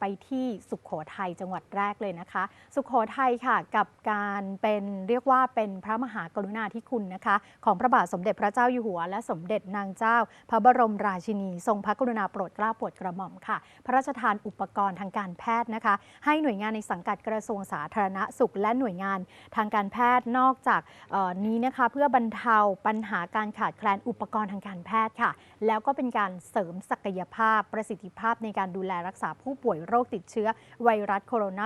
ไปที่สุขโขทัยจังหวัดแรกเลยนะคะ สุขโขทัยค่ะกับการเป็นเรียกว่าเป็นพระมหากรุณาธิคุณนะคะ ของพระบาทสมเด็จพระเจ้าอยู่หัว และสมเด็จนางเจ้า พระบรมราชินี ทรงพระกรุณาโปรดเกล้าโปรดกระหม่อมค่ะ พระราชทานอุปกรณ์ทางการแพทย์นะคะ ให้หน่วยงานในสังกัดกระทรวงสาธารณสุข และหน่วยงานทางการแพทย์นอกจากนี้นะคะเพื่อบรรเทาปัญหาการขาดแคลนอุปกรณ์ทางการแพทย์ค่ะ แล้วก็เป็นการเสริมศักยภาพประสิทธิภาพในการดูแลรักษาผู้ป่วยโรคติดเชื้อไวรัสโคโรน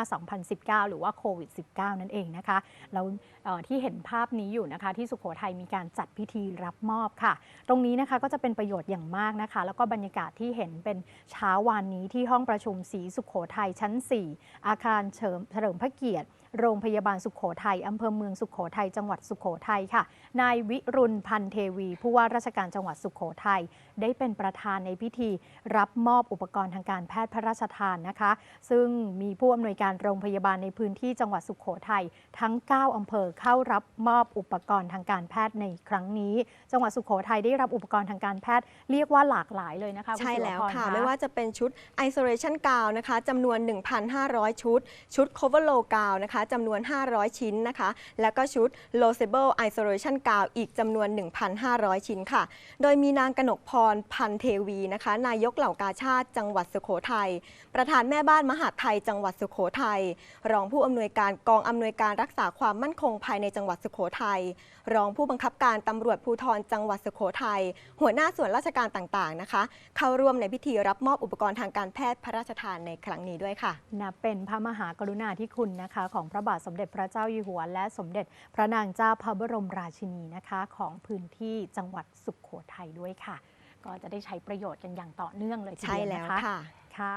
า 2019 หรือว่าโควิด -19 นั่นเองนะคะแล้วที่เห็นภาพนี้อยู่นะคะ ที่สุโขทัยมีการจัดพิธีรับมอบค่ะ ตรงนี้นะคะก็จะเป็นประโยชน์อย่างมากนะคะ แล้วก็บรรยากาศที่เห็นเป็นเช้าวานนี้ที่ห้องประชุมสีสุขโขทัยชั้น 4 อาคารเฉลิมพระเกียรติ โรงพยาบาลสุขโขทัยอำเภอเมืองสุขโขทัยจังหวัดสุขโขทัยค่ะ นายวิรุณพันเทวีผู้ว่าราชการจังหวัดสุขโขทัยได้เป็นประธานในพิธี รับมอบอุปกรณ์ทางการแพทย์พระราชทานนะคะ ซึ่งมีผู้อำนวยการโรงพยาบาลในพื้นที่จังหวัดสุขโขทัยทั้ง 9อำเภอเข้ารับมอบอุปกรณ์ทางการแพทย์ในครั้งนี้ จังหวัดสุขโขทัยได้รับอุปกรณ์ทางการแพทย์เรียกว่าหลากหลายเลยนะคะใช่แล้วค่ะไม่ว่าจะเป็นชุด isolation gown นะคะจำนวน 1,500 ชุด ชุด cover low gown นะคะจำนวน 500 ชิ้นนะคะ แล้วก็ชุด losable isolation gown อีกจำนวน 1,500 ชิ้นค่ะ โดยมีนางกนกพรพันเทวีนะคะ นายกเหล่ากาชาติจังหวัดสุโขทัย ประธานแม่บ้านมหาดไทยจังหวัดสุโขทัย รองผู้อำนวยการกองอำนวยการรักษาความมั่นคงภายในจังหวัดสุโขทัย รองผู้บังคับการตำรวจภูธรจังหวัดสุโขทัย หัวหน้าส่วนราชการต่างๆนะคะ เข้าร่วมในพิธีรับมอบอุปกรณ์ทางการแพทย์พระราชทานในครั้งนี้ด้วยค่ะ นับเป็นพระมหากรุณาธิคุณนะคะ ของพระบาทสมเด็จพระเจ้าอยู่หัว และสมเด็จพระนางเจ้าพระบรมราชินีนะคะของพื้นที่จังหวัดสุขโขทัยด้วยค่ะ ก็จะได้ใช้ประโยชน์กันอย่างต่อเนื่องเลยทีใช่เดียวแล้วนะคะค่ะค่ะ